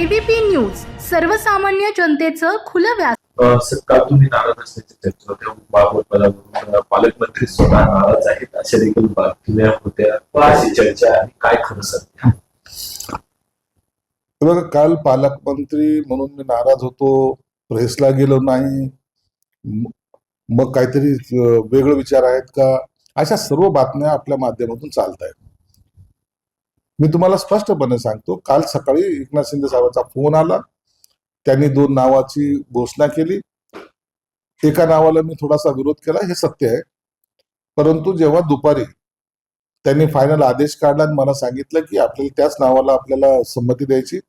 ABP news सर्वसामान्य जनतेचं खुलं व्यास काल तुम्ही नाराज असल्याची चर्चा होत्या बाबत पालकमंत्री स्वतः नाराज आहेत अशा देखील बातम्या होत्या. अशी चर्चा आणि काय खरं सर? बघा काल पालकमंत्री म्हणून मी नाराज होतो प्रेसला गेलो नाही. मग काहीतरी वेगळे विचार आहेत का? अशा सर्व बातम्या आपल्या माध्यमातून चालत आहेत मी तुम्हाला स्पष्टपणे सांगतो काल सकाळी एकनाथ शिंदे साहेबांचा फोन आला. त्यांनी दोन नावाची घोषणा केली. एका नावाला मी थोडासा विरोध केला हे सत्य आहे. परंतु जेव्हा दुपारी त्यांनी फायनल आदेश काढला आणि मला सांगितलं की आपल्याला त्याच नावाला आपल्याला संमती द्यायची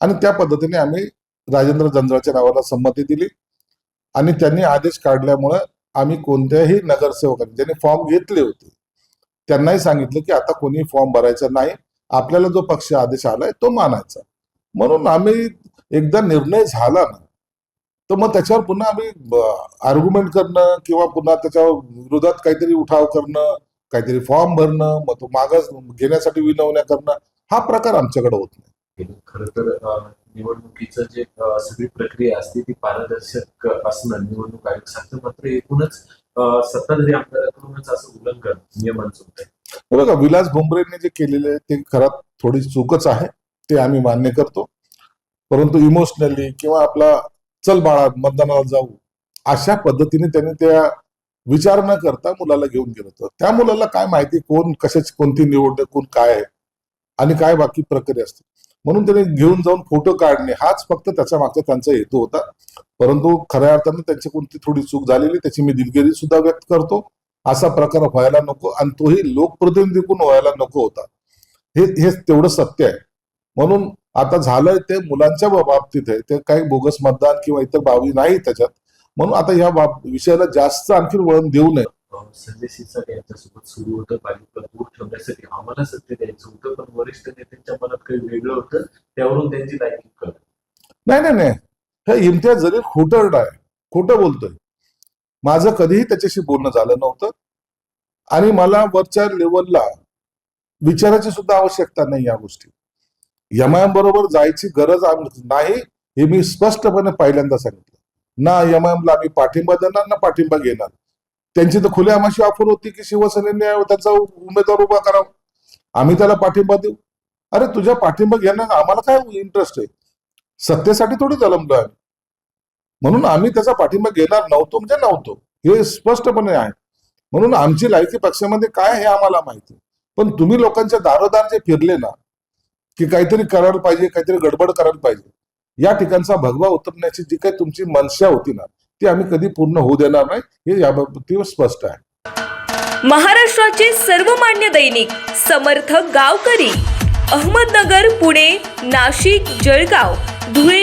आणि त्या पद्धतीने आम्ही राजेंद्र जंजाळच्या नावाला संमती दिली आणि त्यांनी आदेश काढल्यामुळं आम्ही कोणत्याही नगरसेवकांनी ज्यांनी फॉर्म घेतले होते त्यांनाही सांगितलं की आता कोणी फॉर्म भरायचा नाही. आपल्याला जो पक्ष आदेश आलाय तो मानायचा. म्हणून आम्ही एकदा निर्णय झाला ना तर मग त्याच्यावर पुन्हा आम्ही आर्ग्युमेंट करणं किंवा पुन्हा त्याच्या विरोधात काहीतरी उठाव करणं काहीतरी फॉर्म भरणं मग तो मागास घेण्यासाठी विनवण्या करणं हा प्रकार आमच्याकडे होत नाही. खर तर निवडणुकीचं जे सगळी प्रक्रिया असते ती पारदर्शक असणं निवडणूक आयोग सांगतं. मात्र एकूणच सत्ताधारी आमदाराकडूनच असं उल्लंघन नियमांचं होतं बघा विलास भुमरेंनी जे केलेले ते खरात थोडी चूकच आहे ते आम्ही मान्य करतो. परंतु इमोशनली किंवा आपला चल बाळा मतदानाला जाऊ अशा पद्धतीने त्यांनी त्या विचार न करता मुलाला घेऊन गेलं होतं. त्या मुलाला काय माहिती कोण कशाची कोणती निवड कोण काय आहे आणि काय बाकी प्रक्रिया असते. म्हणून त्याने घेऊन जाऊन फोटो काढणे हाच फक्त त्याच्या मागचा त्यांचा हेतू होता. परंतु खऱ्या अर्थाने त्यांची कोणती थोडी चूक झालेली त्याची मी दिलगिरी सुद्धा व्यक्त करतो. असा प्रकार व्हायला नको आणि तोही लोकप्रतिनिधीकडून व्हायला नको होता. हे हे तेवढं सत्य आहे. म्हणून आता झालंय ते मुलांच्या बाबतीत आहे. ते काही बोगस मतदान किंवा इतर बाबी नाही त्याच्यात. म्हणून आता या बाब विषयाला जास्त आणखी वळण देऊ नये. अ, संजय शिरसाट यांच्यासोबत सुरू होतं. बालिका दूर ठेवण्यासाठी आम्हाला सत्य द्यायचं होतं. पण वरिष्ठ नेत्यांच्या मनात काही वेगळं होतं. त्यावरून त्यांची लायकी कळ नाही नाही नाही. हे इम्तियाज जरी खोटरड आहे. खोटं बोलतोय. माझं कधीही त्याच्याशी बोलणं झालं नव्हतं. आणि मला वरच्या लेवलला विचाराची सुद्धा आवश्यकता नाही या गोष्टी. यमायम बरोबर जायची गरज नाही हे मी स्पष्टपणे पहिल्यांदा सांगितलं. ना यमायमला आम्ही पाठिंबा देणार ना पाठिंबा घेणार. त्यांची तर खुल्या आमाशी ऑफर होती की शिवसेनेने त्याचा उमेदवार उभा करावा. आम्ही त्याला पाठिंबा देऊ. अरे तुझ्या पाठिंबा घेण्यात आम्हाला काय इंटरेस्ट आहे? सत्तेसाठी थोडी जलमलो आहे म्हणून आम्ही त्याचा पाठिंबा घेणार नव्हतो म्हणजे नव्हतो. हे स्पष्टपणे आहे. म्हणून आमची लायकी पक्षामध्ये काय हे आम्हाला माहिती पण तुम्ही लोकांच्या दारोदार जे फिरले ना की काहीतरी करायला पाहिजे काहीतरी गडबड करायला पाहिजे या ठिकाणचा भगवा उतरण्याची जी काही तुमची मनशा होती ना ती आम्ही कधी पूर्ण होऊ देणार नाही हे याबाबतीवर स्पष्ट आहे. महाराष्ट्राचे सर्वमान्य दैनिक समर्थ गावकरी अहमदनगर पुणे नाशिक जळगाव धुळे